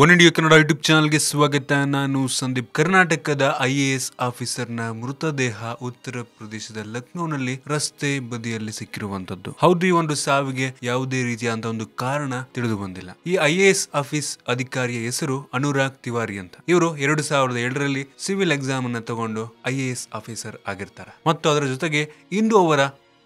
One India Kannada YouTube ಚಾನಲ್ಗೆ ಸ್ವಾಗತ. ನಾನು ಸಂದೀಪ್. ಕರ್ನಾಟಕದ ಐ ಎ ಎಸ್ ಆಫೀಸರ್ನ ಮೃತದೇಹ ಉತ್ತರ ಪ್ರದೇಶದ ಲಕ್ನೋನಲ್ಲಿ ರಸ್ತೆ ಬದಿಯಲ್ಲಿ ಸಿಕ್ಕಿರುವಂತದ್ದು. ಹೌದು, ಈ ಒಂದು ಸಾವಿಗೆ ಯಾವುದೇ ರೀತಿಯಾದ ಒಂದು ಕಾರಣ ತಿಳಿದು ಬಂದಿಲ್ಲ. ಈ ಐ ಎ ಎಸ್ ಆಫೀಸ್ ಅಧಿಕಾರಿಯ ಹೆಸರು ಅನುರಾಗ್ ತಿವಾರಿ ಅಂತ. ಇವರು ಎರಡು ಸಾವಿರದ ಏಳರಲ್ಲಿ ಸಿವಿಲ್ ಎಕ್ಸಾಮ್ ಅನ್ನ ತಗೊಂಡು ಐ ಎ ಎಸ್ ಆಫೀಸರ್ ಆಗಿರ್ತಾರೆ. ಮತ್ತು ಅದರ ಜೊತೆಗೆ ಇಂದು ಅವರ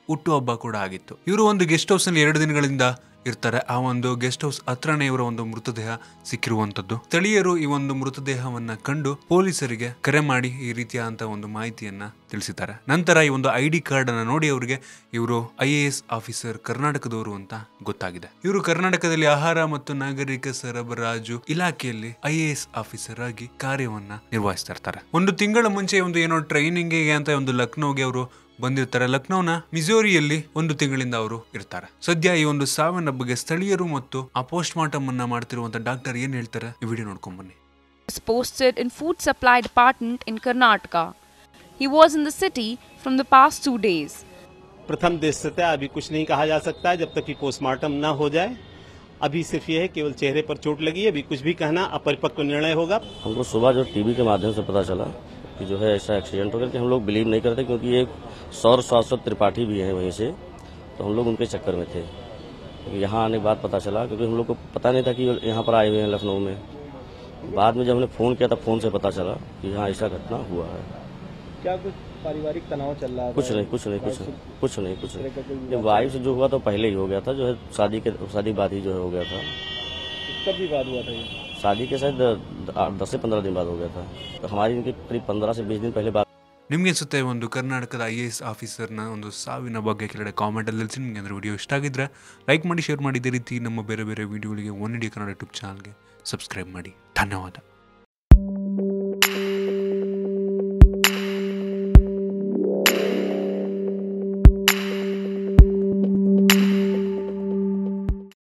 ಹುಟ್ಟುಹಬ್ಬ ಕೂಡ ಆಗಿತ್ತು. ಇವರು ಒಂದು ಗೆಸ್ಟ್ ಹೌಸ್ನಲ್ಲಿ ಎರಡು ದಿನಗಳಿಂದ ಇರ್ತಾರೆ. ಆ ಒಂದು ಗೆಸ್ಟ್ ಹೌಸ್ ಹತ್ರನೇ ಇವರ ಒಂದು ಮೃತದೇಹ ಸಿಕ್ಕಿರುವಂತದ್ದು ಸ್ಥಳೀಯರು ಈ ಒಂದು ಮೃತದೇಹವನ್ನ ಕಂಡು ಪೊಲೀಸರಿಗೆ ಕರೆ ಮಾಡಿ ಈ ರೀತಿಯಾದಂತ ಒಂದು ಮಾಹಿತಿಯನ್ನ ತಿಳಿಸಿದ್ದಾರೆ. ನಂತರ ಈ ಒಂದು ಐ ಡಿ ಕಾರ್ಡ್ ಅನ್ನ ನೋಡಿ ಅವರಿಗೆ ಇವರು ಐ ಆಫೀಸರ್ ಕರ್ನಾಟಕದವರು ಅಂತ ಗೊತ್ತಾಗಿದೆ. ಇವರು ಕರ್ನಾಟಕದಲ್ಲಿ ಆಹಾರ ಮತ್ತು ನಾಗರಿಕ ಸರಬರಾಜು ಇಲಾಖೆಯಲ್ಲಿ ಐ ಎ ಎಸ್ ಆಫೀಸರ್ ಆಗಿ ಕಾರ್ಯವನ್ನ ನಿರ್ವಹಿಸ್ತಾ ಇರ್ತಾರೆ. ಒಂದು ತಿಂಗಳ ಮುಂಚೆ ಒಂದು ಏನೋ ಟ್ರೈನಿಂಗ್ ಅಂತ ಒಂದು ಲಕ್ನೋಗೆ ಅವರು ಬಂದಿರ್ತಾರೆ ಲಕ್ನೋನ ಮಿಜೋರಿಯಲ್ಲಿ ಒಂದು ತಿಂಗಳಿಂದ ಅವರು ಇರ್ತಾರೆ ಸದ್ಯ ಈ ಒಂದು ಸಾವಿನ ಬಗ್ಗೆ ಸ್ಥಳೀಯರು ಮತ್ತು ಆ ಪೋಸ್ಟ್ ಮಾರ್ಟಮ್ ಅನ್ನ ಮಾಡ್ತಿರುವಂತ ಡಾಕ್ಟರ್ ಏನ್ ಹೇಳ್ತಾರೆ ಈ ವಿಡಿಯೋ ನೋಡ್ಕೊಂಡ್ ಬನ್ನಿ was posted in food supply department in Karnataka. He was in the city from the past two days. प्रथम दृष्टया अभी कुछ नहीं कहा जा सकता है जब तक कि पोस्टमार्टम न हो जाए अभी सिर्फ ये है केवल चेहरे पर चोट लगी है अभी कुछ भी कहना अपरिपक्व निर्णय होगा हमको सुबह जो टीवी के माध्यम से पता चला कि जो है ऐसा एक्सीडेंट हो गया कि हम लोग बिलीव नहीं करते क्योंकि ये सौर शाश्वत त्रिपाठी भी हैं वहीं से तो हम लोग उनके चक्कर में थे। यहाँ आने के बाद पता चला क्योंकि हम लोग को पता नहीं था कि यहाँ पर आए हुए हैं लखनऊ में। बाद में जब हमने फ़ोन किया था फ़ोन से पता चला कि यहाँ ऐसा घटना हुआ है। क्या कुछ पारिवारिक तनाव चल रहा है कुछ नहीं कुछ नहीं कुछ नहीं कुछ नहीं कुछ नहीं। ये वाइफ से जो हुआ तो पहले ही हो गया था जो है शादी के शादी बाद ही जो है हो गया था। कब भी बात हुआ था ये? शादी के शायद आठ- दस से पंद्रह दिन बाद हो गया था तो हमारी इनकी करीब पंद्रह से बीस दिन पहले बात ನಿಮ್ಗೆ ಅನ್ಸುತ್ತೆ ಒಂದು ಕರ್ನಾಟಕದ ಐ ಎ ಎಸ್ ಆಫೀಸರ್ನ ಒಂದು ಸಾವಿನ ಬಗ್ಗೆ ಕೆಳಗಡೆ ಕಾಮೆಂಟ್ ಅಲ್ಲಿ ತಿಳಿಸಿ ನಿಮ್ಗೆ ಅಂದ್ರೆ ವಿಡಿಯೋ ಇಷ್ಟ ಆಗಿದ್ರೆ ಲೈಕ್ ಮಾಡಿ ಶೇರ್ ಮಾಡಿ ಇದೇ ರೀತಿ ನಮ್ಮ ಬೇರೆ ಬೇರೆ ವಿಡಿಯೋಗಳಿಗೆ ಒನ್ ಇಂಡಿಯಾ ಕನ್ನಡ ಯೂಟ್ಯೂಬ್ ಚಾನಲ್ಗೆ ಸಬ್ಸ್ಕ್ರೈಬ್ ಮಾಡಿ ಧನ್ಯವಾದ